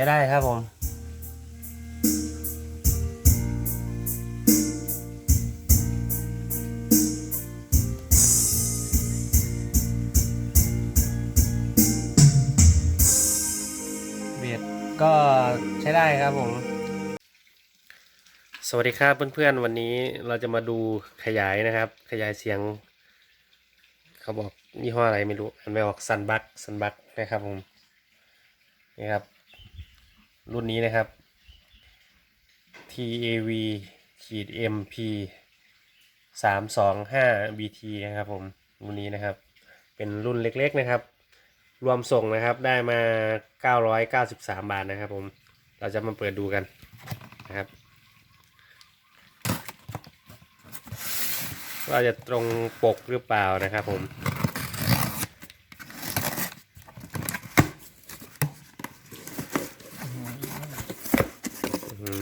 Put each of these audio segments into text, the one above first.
ช้ได้ครับผมเบียดก็ใช้ได้ครับผม สวัสดีครับเพื่อนๆ วันนี้เราจะมาดูขยายนะครับ ขยายเสียง เขาบอกยี่ห้ออะไรไม่รู้ อันไม่ออกซันบัคซันบัคนะครับผมนี่ครับ รุ่นนี้นะครับ TAV ขีด MP สามสองห้า BT นะครับผมรุ่นนี้นะครับ เป็นรุ่นเล็กๆนะครับ รวมส่งนะครับได้มา993บาทนะครับผมเราจะมาเปิดดูกันนะครับ ว่าจะตรงปกหรือเปล่านะครับผม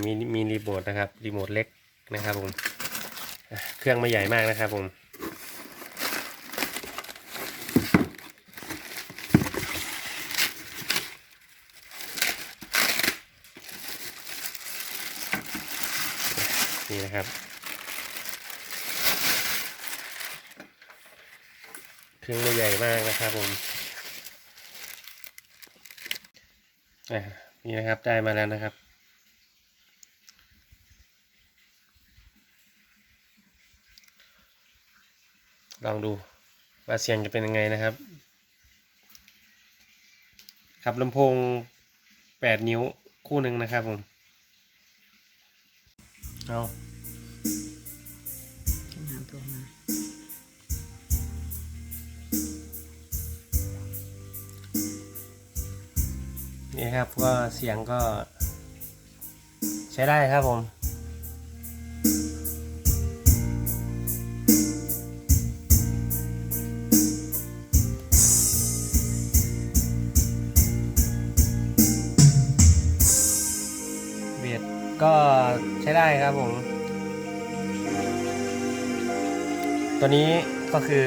มีมีรีโมทนะครับรีโมทเล็กนะครับผมเครื่องไม่ใหญ่มากนะครับผมนี่นะครับ เครื่องไม่ใหญ่มากนะครับผมนี่นะครับได้มาแล้วนะครับ ลองดูว่าเสียงจะเป็นยังไงนะครับ ครับลำโพง 8 นิ้วคู่หนึ่งนะครับผม เอาหาตัวมานี่ครับก็เสียงก็ใช้ได้ครับผม ก็ใช้ได้ครับผม ตัวนี้ก็คือ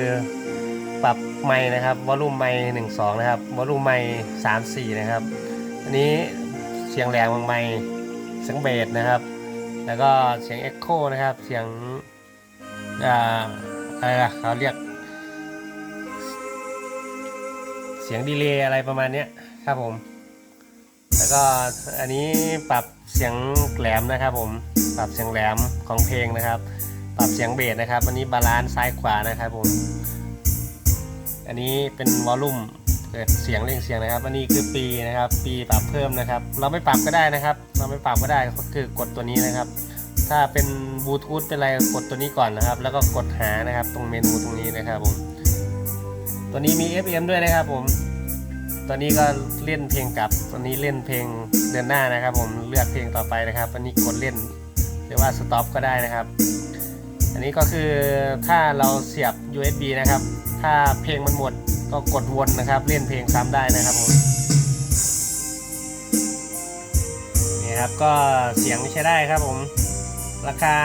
ปรับไมค์นะครับวอลลุ่มไมค์หนึ่งสองนะครับวอลลุ่มไมค์สามสี่นะครับ อันนี้เสียงแหลมของไมค์เสียงเบสนะครับ แล้วก็เสียงเอ็กโคนะครับ เสียงอ่าอะไรล่ะเขาเรียก เสียงดีเลย์อะไรประมาณนี้ครับผม แล้วก็อันนี้ปรับเสียงแหลมนะครับผม ปรับเสียงแหลมของเพลงนะครับ ปรับเสียงเบสนะครับ อันนี้บาลานซ์ซ้ายขวานะครับผม อันนี้เป็นวอลลุ่มเปิดเสียงเร่งเสียงนะครับ อันนี้คือปีนะครับ ปีปรับเพิ่มนะครับ เราไม่ปรับก็ได้นะครับ เราไม่ปรับก็ได้ก็คือกดตัวนี้นะครับ ถ้าเป็นบลูทูธเป็นอะไรกดตัวนี้ก่อนนะครับ แล้วก็กดหานะครับ ตรงเมนูตรงนี้นะครับผม ตัวนี้มี FM ด้วยนะครับผม ตอนนี้ก็เล่นเพลงกลับตอนนี้เล่นเพลงเดินหน้านะครับ ผมเลือกเพลงต่อไปนะครับอันนี้กดเล่นหรือว่าสต็อปก็ได้นะครับ อันนี้ก็คือถ้าเราเสียบ USB นะครับ ถ้าเพลงมันหมดก็กดวนนะครับ เล่นเพลงซ้ำได้นะครับผมนี่ครับก็เสียงใช้ได้ครับผม ราคา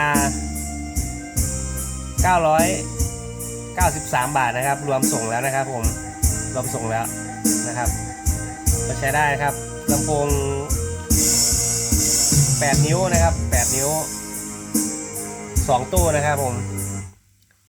993 บาทนะครับ รวมส่งแล้วนะครับผม รวมส่งแล้ว นะครับก็ใช้ได้ครับลำโพง 8 นิ้วนะครับ 8 นิ้ว 2 ตู้นะครับผม